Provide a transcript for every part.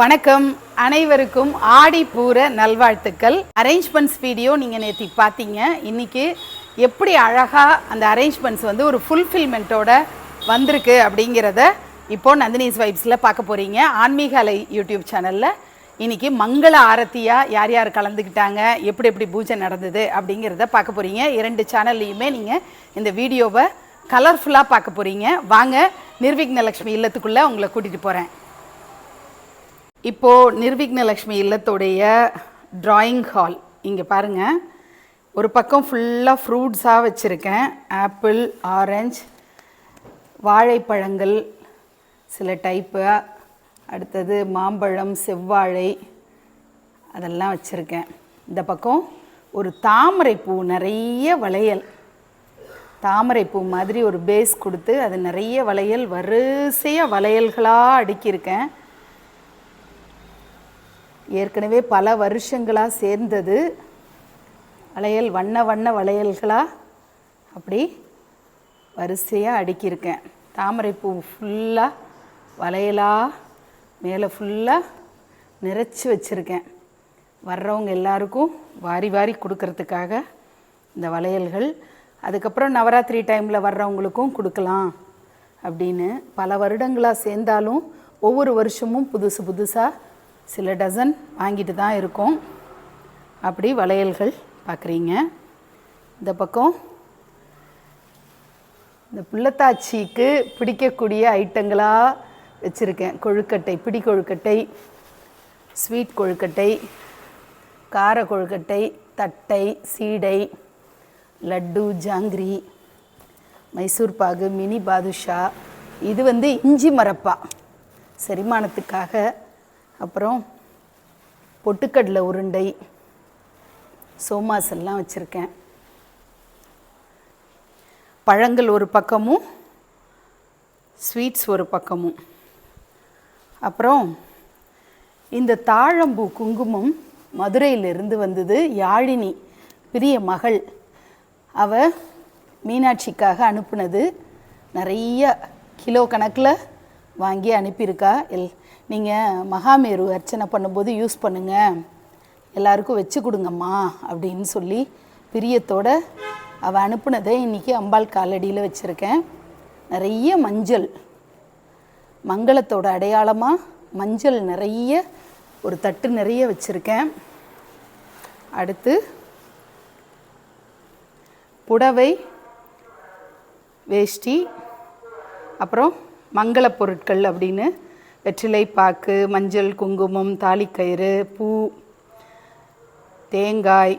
வணக்கம். அனைவருக்கும் ஆடி பூர நல்வாழ்த்துக்கள். அரேஞ்ச்மெண்ட்ஸ் வீடியோ நீங்கள் நேற்று பார்த்தீங்க இன்னைக்கு எப்படி அழகாக அந்த அரேஞ்ச்மெண்ட்ஸ் வந்து ஒரு ஃபுல்ஃபில்மெண்ட்டோட வந்திருக்கு அப்படிங்கிறத இப்போ நந்தினிஸ் வைப்ஸில் பார்க்க போகிறீங்க ஆன்மீக அலை யூடியூப் சேனலில். இன்றைக்கி மங்கள ஆரத்தியாக யார் யார் கலந்துக்கிட்டாங்க? எப்படி எப்படி பூஜை நடந்தது அப்படிங்கிறத பார்க்க போகிறீங்க இரண்டு சேனல்லையுமே நீங்கள் இந்த வீடியோவை கலர்ஃபுல்லாக பார்க்க போகிறீங்க வாங்க நிர்விக்னலக்ஷ்மி இல்லத்துக்குள்ளே உங்களை கூட்டிகிட்டு போகிறேன் இப்போது நிர்விக்னலக்ஷ்மி இல்லத்துடைய ட்ராயிங் ஹால் இங்கே பாருங்கள் ஒரு பக்கம் ஃபுல்லாக ஃப்ரூட்ஸாக வச்சுருக்கேன். ஆப்பிள் ஆரஞ்சு வாழைப்பழங்கள் சில டைப்பு அடுத்தது மாம்பழம் செவ்வாழை அதெல்லாம் வச்சுருக்கேன். இந்த பக்கம் ஒரு தாமரை பூ நிறைய வளையல். தாமரை பூ மாதிரி ஒரு பேஸ் கொடுத்து அது நிறைய வளையல் வரிசையாக வளையல்களாக அடுக்கியிருக்கேன். ஏற்கனவே பல வருஷங்களாக சேர்ந்தது. வளையல் வண்ண வண்ண வளையல்களாக அப்படி வரிசையாக அடுக்கியிருக்கேன். தாமரைப்பூ ஃபுல்லாக வளையலாக மேலே ஃபுல்லாக நிறைச்சி வச்சுருக்கேன். வர்றவங்க எல்லாருக்கும் வாரி வாரி கொடுக்கறதுக்காக இந்த வளையல்கள். அதுக்கப்புறம் நவராத்திரி டைமில் வர்றவங்களுக்கும் கொடுக்கலாம் அப்படின்னு பல வருடங்களாக சேர்ந்தாலும் ஒவ்வொரு வருஷமும் புதுசு புதுசாக சில டசன் வாங்கிட்டு தான் இருக்கோம். அப்படி வளையல்கள் பார்க்குறீங்க இந்த பக்கம் இந்த புள்ளத்தாச்சிக்கு பிடிக்கக்கூடிய ஐட்டங்களாக வச்சுருக்கேன். கொழுக்கட்டை பிடி கொழுக்கட்டை ஸ்வீட் கொழுக்கட்டை கார கொழுக்கட்டை தட்டை சீடை லட்டு ஜாங்கிரி மைசூர் பாகு மினி பாதுஷா. இது வந்து இஞ்சி மரப்பா. செரிமானத்துக்காக அப்புறம் பொட்டுக்கடலை உருண்டை சோமாஸ் எல்லாம் வச்சுருக்கேன். பழங்கள் ஒரு பக்கமும் ஸ்வீட்ஸ் ஒரு பக்கமும். அப்புறம் இந்த தாழம்பூ குங்குமம் மதுரையிலிருந்து வந்தது யாழினி பிரிய மகள். அவ மீனாட்சிக்காக அனுப்புனது. நிறைய கிலோ கணக்கில் வாங்கி அனுப்பியிருக்கா. எல் நீங்கள் மகாமேரு அர்ச்சனை பண்ணும்போது யூஸ் பண்ணுங்கள் எல்லாருக்கும் வச்சு கொடுங்கம்மா அப்படின்னு சொல்லி பிரியத்தோட அவள் அனுப்புனதை இன்றைக்கி அம்பாள் காலடியில் வச்சுருக்கேன். நிறைய மஞ்சள் மங்களத்தோட அடையாளமாக மஞ்சள் நிறைய ஒரு தட்டு நிறைய வச்சுருக்கேன். அடுத்து புடவை வேஷ்டி அப்புறம் மங்கள பொருட்கள் அப்படின்னு வெற்றிலை பாக்கு மஞ்சள் குங்குமம் தாலிக்கயிறு பூ தேங்காய்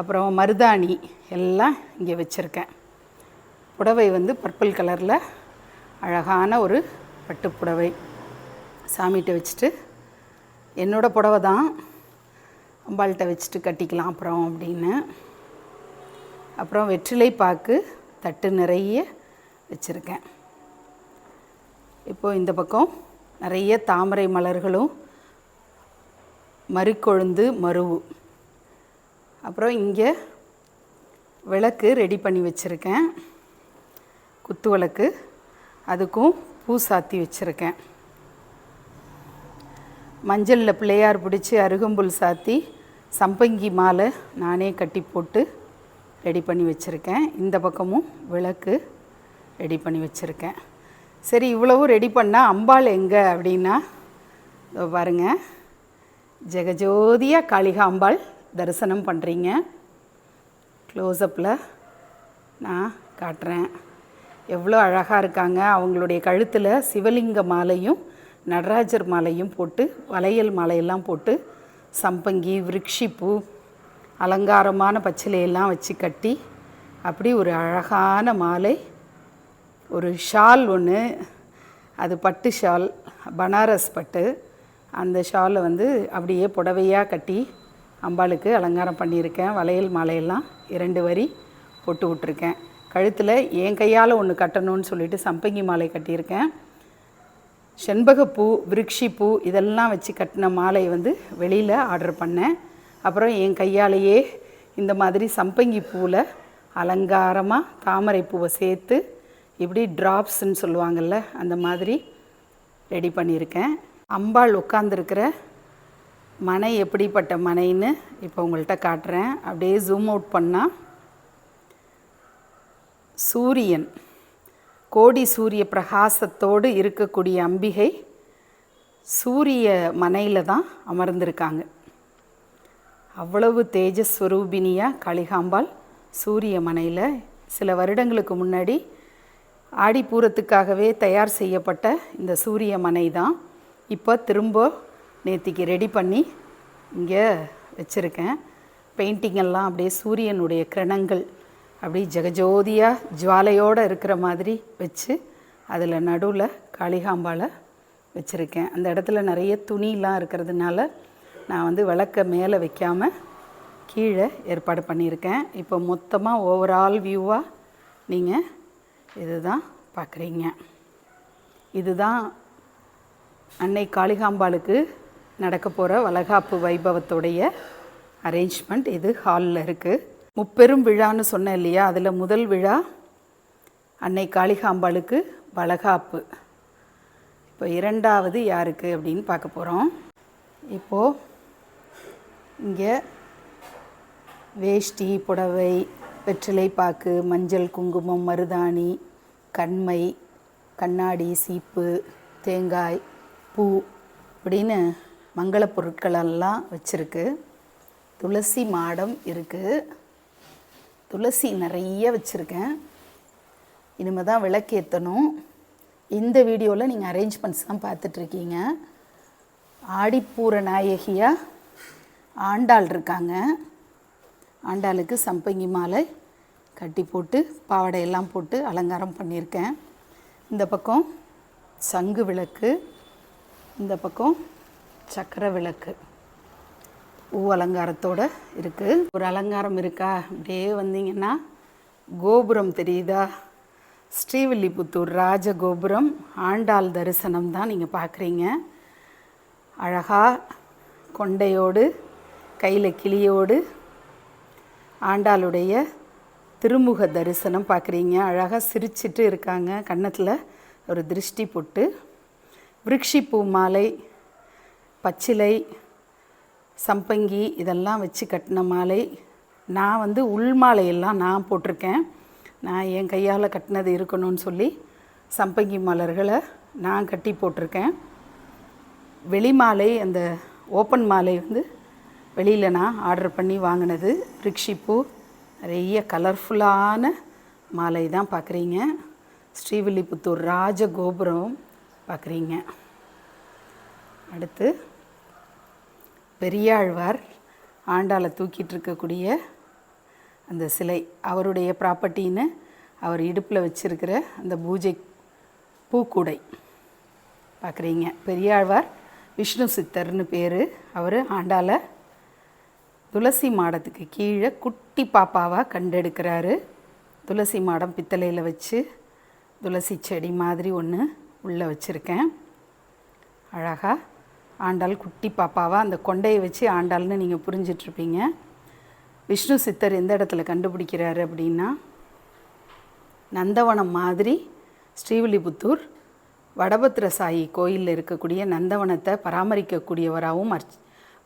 அப்புறம் மருதாணி எல்லாம் இங்கே வச்சுருக்கேன். புடவை வந்து பர்பிள் கலரில் அழகான ஒரு பட்டு புடவை சாமிகிட்ட வச்சுட்டு என்னோடய புடவை தான் அம்பாள்கிட்ட வச்சுட்டு கட்டிக்கலாம் அப்புறம் அப்படின்னு. அப்புறம் வெற்றிலை பாக்கு தட்டு நிறைய வச்சுருக்கேன். இப்போது இந்த பக்கம் நிறைய தாமரை மலர்களும் மறிக்கொழுந்து மருவு. அப்புறம் இங்கே விளக்கு ரெடி பண்ணி வச்சுருக்கேன். குத்து விளக்கு. அதுக்கும் பூ சாத்தி வச்சுருக்கேன். மஞ்சளில் பிள்ளையார் பிடிச்சி அருகம்புல் சாத்தி சம்பங்கி மாலை நானே கட்டி போட்டு ரெடி பண்ணி வச்சுருக்கேன். இந்த பக்கமும் விளக்கு ரெடி பண்ணி வச்சுருக்கேன். சரி இவ்வளவும் ரெடி பண்ணால் அம்பாள் எங்கே அப்படின்னா பாருங்கள் பாருங்க. ஜெகஜோதியாக காளிகா அம்பாள் தரிசனம் பண்ணுறீங்க க்ளோஸ்அப்பில் நான் காட்டுறேன். எவ்வளோ அழகாக இருக்காங்க. அவங்களுடைய கழுத்தில் சிவலிங்க மாலையும் நடராஜர் மாலையும் போட்டு வளையல் மாலையெல்லாம் போட்டு சம்பங்கி விருட்சிப்பூ அலங்காரமான பச்சிலையெல்லாம் வச்சு கட்டி அப்படி ஒரு அழகான மாலை ஒரு ஷால் ஒன்று அது பட்டு ஷால் பனாரஸ் பட்டு. அந்த ஷாலை வந்து அப்படியே புடவையாக கட்டி அம்பாளுக்கு அலங்காரம் பண்ணியிருக்கேன். வளையல் மாலையெல்லாம் இரண்டு வரி போட்டு விட்ருக்கேன் கழுத்தில் என் கையால் ஒன்று கட்டணும்னு சொல்லிட்டு சம்பங்கி மாலை கட்டியிருக்கேன். செண்பகப்பூ விருட்சிப்பூ இதெல்லாம் வச்சு கட்டின மாலை வந்து வெளியில் ஆர்டர் பண்ணேன். அப்புறம் என் கையாலேயே இந்த மாதிரி சம்பங்கி பூவில் அலங்காரமாக தாமரை பூவை சேர்த்து இப்படி ட்ராப்ஸ்ன்னு சொல்லுவாங்கள்ல அந்த மாதிரி ரெடி பண்ணியிருக்கேன். அம்பாள் உட்காந்துருக்கிற மனை எப்படிப்பட்ட மனைன்னு இப்போ உங்கள்கிட்ட காட்டுறேன். அப்படியே ஜூம் அவுட் பண்ணால் சூரியன் கோடி சூரிய பிரகாசத்தோடு இருக்கக்கூடிய அம்பிகை சூரிய மனையில் தான் அமர்ந்திருக்காங்க. அவ்வளவு தேஜஸ்வரூபினியாக காளிகாம்பாள் சூரிய மனையில். சில வருடங்களுக்கு முன்னாடி ஆடிப்பூரத்துக்காகவே தயார் செய்யப்பட்ட இந்த சூரிய மனை தான். இப்போ திரும்ப நேத்திக்கு ரெடி பண்ணி இங்கே வச்சுருக்கேன். பெயிண்டிங்கெல்லாம் அப்படியே சூரியனுடைய கிரணங்கள் அப்படியே ஜெகஜோதியாக ஜுவாலையோடு இருக்கிற மாதிரி வச்சு அதில் நடுவில் காளிகாம்பாலை வச்சுருக்கேன். அந்த இடத்துல நிறைய துணிலாம் இருக்கிறதுனால நான் வந்து விளக்க மேலே வைக்காமல் கீழே ஏற்பாடு பண்ணியிருக்கேன். இப்போ மொத்தமாக ஓவரால் வியூவாக நீங்கள் இதுதான் பார்க்குறீங்க. இதுதான் அன்னை காளிகாம்பாளுக்கு நடக்க போகிற வளகாப்பு வைபவத்துடைய அரேஞ்ச்மெண்ட் இது ஹாலில் இருக்குது முப்பெரும் விழான்னு சொன்னேன் இல்லையா? அதில் முதல் விழா அன்னை காளிகாம்பாளுக்கு வளகாப்பு. இப்போ இரண்டாவது யாருக்கு அப்படின்னு பார்க்க போகிறோம் இப்போது இங்கே வேஷ்டி புடவை வெற்றிலை பாக்கு மஞ்சள் குங்குமம் மருதாணி கண்மை கண்ணாடி சீப்பு தேங்காய் பூ அப்படின்னு மங்கள பொருட்களெல்லாம் வச்சுருக்கு. துளசி மாடம் இருக்குது துளசி நிறைய வச்சுருக்கேன். இனிமே தான் விளக்கேற்றணும் இந்த வீடியோவில் நீங்கள் அரேஞ்ச்மெண்ட்ஸ் தான் பார்த்துட்ருக்கீங்க. ஆடிப்பூர நாயகியாக ஆண்டாள் இருக்காங்க. ஆண்டாளுக்கு சம்பங்கி மாலை கட்டி போட்டு பாவடையெல்லாம் போட்டு அலங்காரம் பண்ணியிருக்கேன். இந்த பக்கம் சங்கு விளக்கு இந்த பக்கம் சக்கர விளக்கு. பூ அலங்காரத்தோடு இருக்குது ஒரு அலங்காரம் இருக்கா? அப்படியே வந்தீங்கன்னா கோபுரம் தெரியுதா? ஸ்ரீவில்லிபுத்தூர் ராஜ கோபுரம் ஆண்டாள் தரிசனம் தான் நீங்கள் பார்க்குறீங்க அழகாக கொண்டையோடு கையில் கிளியோடு ஆண்டாளுடைய திருமுக தரிசனம் பார்க்குறீங்க. அழகாக சிரிச்சிட்டு இருக்காங்க. கன்னத்தில் ஒரு திருஷ்டி போட்டு. விருட்சிப்பூ மாலை பச்சிலை சம்பங்கி இதெல்லாம் வச்சு கட்டின மாலை. நான் வந்து உள் மாலையெல்லாம் நான் போட்டிருக்கேன். நான் என் கையால் கட்டினது இருக்கணும்னு சொல்லி சம்பங்கி மலர்களை நான் கட்டி போட்டிருக்கேன். வெளி மாலை அந்த ஓப்பன் மாலை வந்து வெளியில் நான் ஆர்டர் பண்ணி வாங்கினது ரிக்ஷிப்பூ. நிறைய கலர்ஃபுல்லான மாலை தான் பார்க்குறீங்க. ஸ்ரீவில்லிபுத்தூர் ராஜகோபுரம் பார்க்குறீங்க. அடுத்து பெரியாழ்வார் ஆண்டாளை தூக்கிட்டு இருக்கக்கூடிய அந்த சிலை அவருடைய ப்ராப்பர்ட்டின்னு அவர் இடுப்பில் வச்சுருக்கிற அந்த பூஜை பூக்கூடை பார்க்குறீங்க. பெரியாழ்வார் விஷ்ணு சித்தர்னு பேர். அவர் ஆண்டாளை துளசி மாடத்துக்கு கீழே குட்டி பாப்பாவாக கண்டெடுக்கிறாரு. துளசி மாடம் பித்தளையில் வச்சு துளசி செடி மாதிரி ஒன்று உள்ளே வச்சுருக்கேன். அழகாக ஆண்டாள் குட்டி பாப்பாவாக அந்த கொண்டையை வச்சு ஆண்டாள்னு நீங்கள் புரிஞ்சிட்ருப்பீங்க. விஷ்ணு சித்தர் எந்த இடத்துல கண்டுபிடிக்கிறாரு அப்படின்னா நந்தவனம் மாதிரி ஸ்ரீவில்லிபுத்தூர் வடபத்திர சாயி கோயிலில் இருக்கக்கூடிய நந்தவனத்தை பராமரிக்கக்கூடியவராகவும் அர்ச்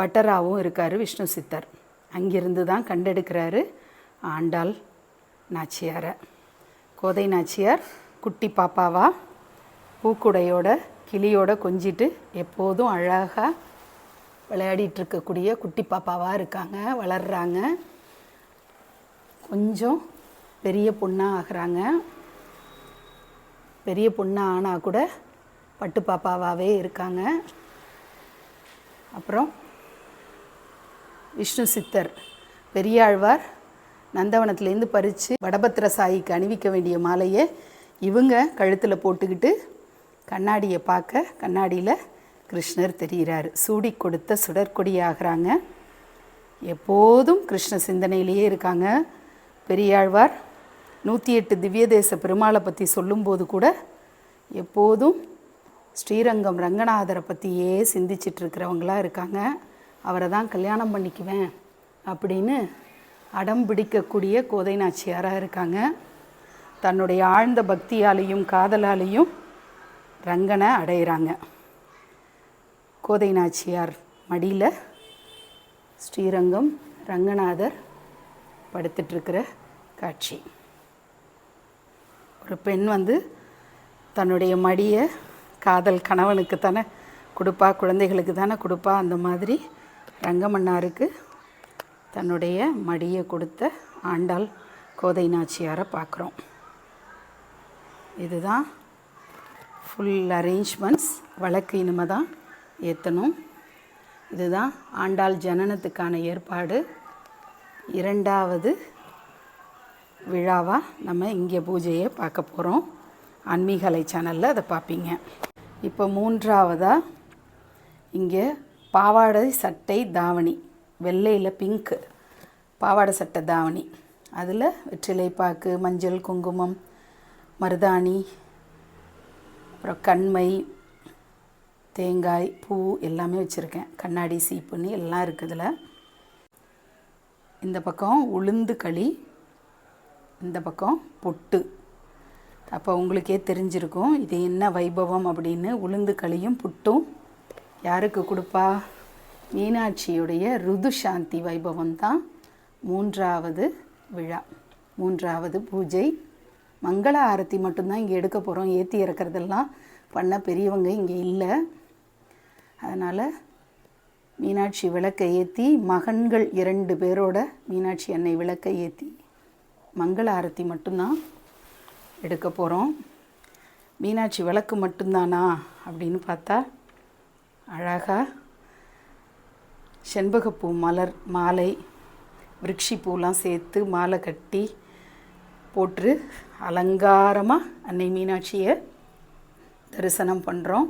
பட்டராகவும் இருக்கார் விஷ்ணு சித்தர். அங்கிருந்து தான் கண்டெடுக்கிறாரு ஆண்டாள் நாச்சியாரை. கோதை நாச்சியார் குட்டி பாப்பாவா பூக்குடையோட கிளியோட கொஞ்சிட்டு எப்போதும் அழகாக விளையாடிட்டு இருக்கக்கூடிய குட்டி பாப்பாவாக இருக்காங்க வளர்கிறாங்க கொஞ்சம் பெரிய பொண்ணாக ஆகிறாங்க. பெரிய பொண்ணாக ஆனால் கூட பட்டு பாப்பாவாகவே இருக்காங்க. அப்புறம் விஷ்ணு சித்தர் பெரியாழ்வார் நந்தவனத்துலேருந்து பறித்து வடபத்திர சாயிக்கு அணிவிக்க வேண்டிய மாலையை இவங்க கழுத்தில் போட்டுக்கிட்டு கண்ணாடியை பார்க்க கண்ணாடியில் கிருஷ்ணர் தெரிகிறார் சூடி கொடுத்த சுடற்கொடி ஆகிறாங்க. எப்போதும் கிருஷ்ண சிந்தனையிலேயே இருக்காங்க. பெரியாழ்வார் நூற்றி எட்டு திவ்ய தேச பெருமாளை பற்றி சொல்லும்போது கூட எப்போதும் ஸ்ரீரங்கம் ரங்கநாதரை பற்றியே சிந்திச்சிட்ருக்கிறவங்களாக இருக்காங்க. அவரை தான் கல்யாணம் பண்ணிக்குவேன் அப்படின்னு அடம் பிடிக்கக்கூடிய கோதை நாச்சியாராக இருக்காங்க. தன்னுடைய ஆழ்ந்த பக்தியாலையும் காதலாலையும் ரங்கனை அடையிறாங்க. கோதை நாச்சியார் மடியில் ஸ்ரீரங்கம் ரங்கநாதர் படுத்துட்ருக்கிற காட்சி. ஒரு பெண் வந்து தன்னுடைய மடியை காதல் கணவனுக்கு தானே கொடுப்பா குழந்தைகளுக்கு தானே கொடுப்பா அந்த மாதிரி ரங்கமன்னாருக்கு தன்னுடைய மடியை கொடுத்த ஆண்டாள் கோதை நாச்சியாரை பார்க்குறோம். இதுதான் ஃபுல் அரேஞ்ச்மெண்ட்ஸ் வழக்கு இனிமே தான் ஏற்றணும் இதுதான் ஆண்டாள் ஜனனத்துக்கான ஏற்பாடு. இரண்டாவது விழாவாக நம்ம இங்கே பூஜையை பார்க்க போகிறோம் ஆன்மீகலை சேனலில் அதை பார்ப்பீங்க. இப்போ மூன்றாவதாக இங்கே பாவாடை சட்டை தாவணி. வெள்ளையில் பிங்க்கு பாவாடை சட்டை தாவணி. அதில் வெற்றிலை பாக்கு மஞ்சள் குங்குமம் மருதாணி அப்புறம் கண்மை தேங்காய் பூ எல்லாமே வச்சுருக்கேன். கண்ணாடி சீப்புன்னு எல்லாம் இருக்குதுல இந்த பக்கம் உளுந்து களி இந்த பக்கம் பொட்டு. அப்போ உங்களுக்கே தெரிஞ்சிருக்கும் இது என்ன வைபவம் அப்படின்னு உளுந்து களியும் புட்டும் யாருக்கு கொடுப்பா? மீனாட்சியுடைய ருது சாந்தி வைபவம் தான் மூன்றாவது விழா மூன்றாவது பூஜை. மங்கள ஆரத்தி மட்டும்தான் இங்கே எடுக்க போகிறோம் ஏற்றி இறக்கிறதெல்லாம் பண்ண பெரியவங்க இங்கே இல்லை. அதனால் மீனாட்சி விளக்கை ஏற்றி மகன்கள் இரண்டு பேரோட மீனாட்சி அன்னை விளக்கை ஏற்றி மங்கள ஆரத்தி மட்டும்தான் எடுக்க போகிறோம் மீனாட்சி விளக்கு மட்டும்தானா அப்படின்னு பார்த்தா அழகாக செண்பகப்பூ மலர் மாலை விருட்சி பூலாம் சேர்த்து மாலை கட்டி போட்டு அலங்காரமாக அன்னை மீனாட்சியை தரிசனம் பண்ணுறோம்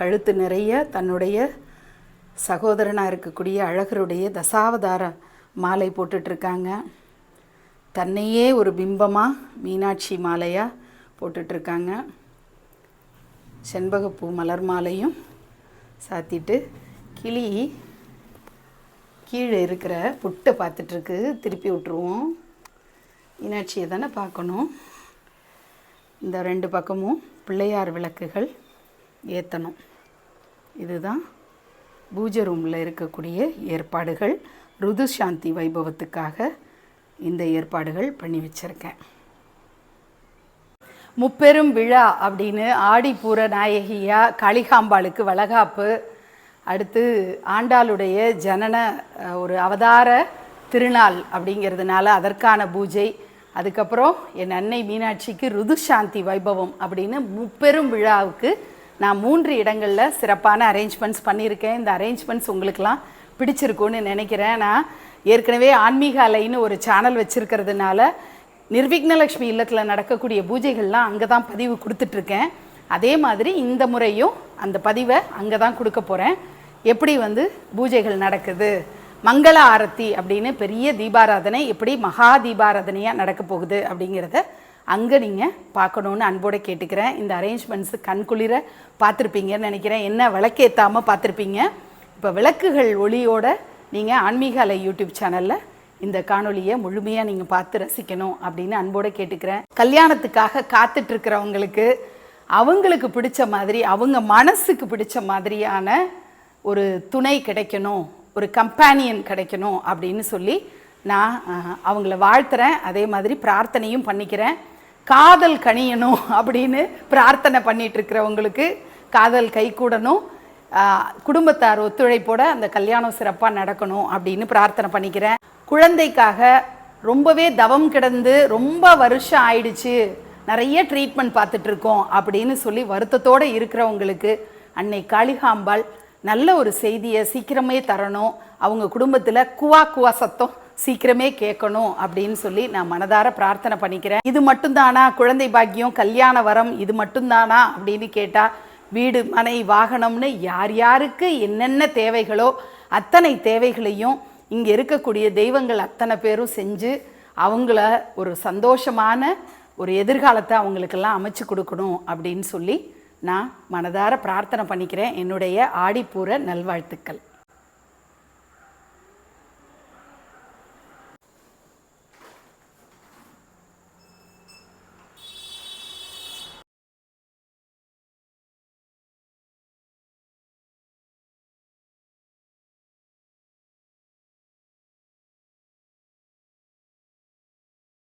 கழுத்து நிறைய தன்னுடைய சகோதரனாக இருக்கக்கூடிய அழகருடைய தசாவதார மாலை போட்டுட்ருக்காங்க. தன்னையே ஒரு பிம்பமாக மீனாட்சி மாலையாக போட்டுட்ருக்காங்க. செண்பகப்பூ மலர் மாலையும் சாத்திட்டு கிளி கீழே இருக்கிற புட்டை பார்த்துட்ருக்கு. திருப்பி விட்ருவோம் மீனாட்சியை தானே பார்க்கணும். இந்த ரெண்டு பக்கமும் பிள்ளையார் விளக்குகள் ஏற்றணும் இதுதான் பூஜை ரூமில் இருக்கக்கூடிய ஏற்பாடுகள். ருது சாந்தி வைபவத்துக்காக இந்த ஏற்பாடுகள் பண்ணி வச்சுருக்கேன். முப்பெரும் விழா அப்படின்னு ஆடிப்பூர நாயகியா காளிகாம்பாளுக்கு வளகாப்பு. அடுத்து ஆண்டாளுடைய ஜனன ஒரு அவதார திருநாள் அப்படிங்கிறதுனால அதற்கான பூஜை. அதுக்கப்புறம் என் அன்னை மீனாட்சிக்கு ருது சாந்தி வைபவம் அப்படின்னு முப்பெரும் விழாவுக்கு நான் மூன்று இடங்களில் சிறப்பான அரேஞ்ச்மெண்ட்ஸ் பண்ணியிருக்கேன். இந்த அரேஞ்ச்மெண்ட்ஸ் உங்களுக்கெல்லாம் பிடிச்சிருக்கும்னு நினைக்கிறேன். நான் ஏற்கனவே ஆன்மீக அலைன்னு ஒரு சேனல் வச்சுருக்கிறதுனால நிர்விக்னலக்ஷ்மி இல்லத்தில் நடக்கக்கூடிய பூஜைகள்லாம் அங்கே தான் பதிவு கொடுத்துட்ருக்கேன். அதே மாதிரி இந்த முறையும் அந்த பதிவை அங்கே தான் கொடுக்க போகிறேன் எப்படி வந்து பூஜைகள் நடக்குது? மங்கள ஆரத்தி அப்படின்னு பெரிய தீபாராதனை எப்படி மகா தீபாராதனையாக நடக்க போகுது அப்படிங்கிறத அங்கே நீங்கள் பார்க்கணுன்னு அன்போடு கேட்டுக்கிறேன். இந்த அரேஞ்ச்மெண்ட்ஸு கண்குளிர பார்த்துருப்பீங்கன்னு நினைக்கிறேன். என்ன விளக்கேற்றாமல் பார்த்துருப்பீங்க? இப்போ விளக்குகள் ஒளியோட நீங்கள் ஆன்மீக அலை யூடியூப் சேனலில் இந்த காணொலியை முழுமையாக நீங்கள் பார்த்து ரசிக்கணும் அப்படின்னு அன்போடு கேட்டுக்கிறேன். கல்யாணத்துக்காக காத்துட்டு இருக்கிறவங்களுக்கு அவங்களுக்கு பிடிச்ச மாதிரி அவங்க மனசுக்கு பிடிச்ச மாதிரியான ஒரு துணை கிடைக்கணும் ஒரு கம்பேனியன் கிடைக்கணும் அப்படின்னு சொல்லி நான் அவங்கள வாழ்த்துறேன். அதே மாதிரி பிரார்த்தனையும் பண்ணிக்கிறேன். காதல் கணியணும் அப்படின்னு பிரார்த்தனை பண்ணிட்டு இருக்கிறவங்களுக்கு காதல் கைகூடணும் குடும்பத்தார் ஒத்துழைப்போட அந்த கல்யாணம் சிறப்பாக நடக்கணும் அப்படின்னு பிரார்த்தனை பண்ணிக்கிறேன். குழந்தைக்காக ரொம்பவே தவம் கிடந்து ரொம்ப வருஷம் ஆயிடுச்சு. நிறைய ட்ரீட்மெண்ட் பார்த்துட்ருக்கோம் அப்படின்னு சொல்லி வருத்தத்தோடு இருக்கிறவங்களுக்கு அன்னை காளிகாம்பாள் நல்ல ஒரு செய்தியை சீக்கிரமே தரணும். அவங்க குடும்பத்தில் குவா குவா சத்தம் சீக்கிரமே கேட்கணும் அப்படின்னு சொல்லி நான் மனதார பிரார்த்தனை பண்ணிக்கிறேன். இது மட்டும்தானா? குழந்தை பாக்கியம் கல்யாண வரம் இது மட்டும்தானா? அப்படின்னு கேட்டால் வீடு மனை வாகனம்னு யார் யாருக்கு என்னென்ன தேவைகளோ அத்தனை தேவைகளையும் இங்கே இருக்கக்கூடிய தெய்வங்கள் அத்தனை பேரும் செஞ்சு அவங்கள ஒரு சந்தோஷமான ஒரு எதிர்காலத்தை அவங்களுக்கெல்லாம் அமைச்சு கொடுக்கணும் அப்படின்னு சொல்லி நான் மனதார பிரார்த்தனை பண்ணிக்கிறேன். என்னுடைய ஆடிப்பூர நல்வாழ்த்துக்கள்.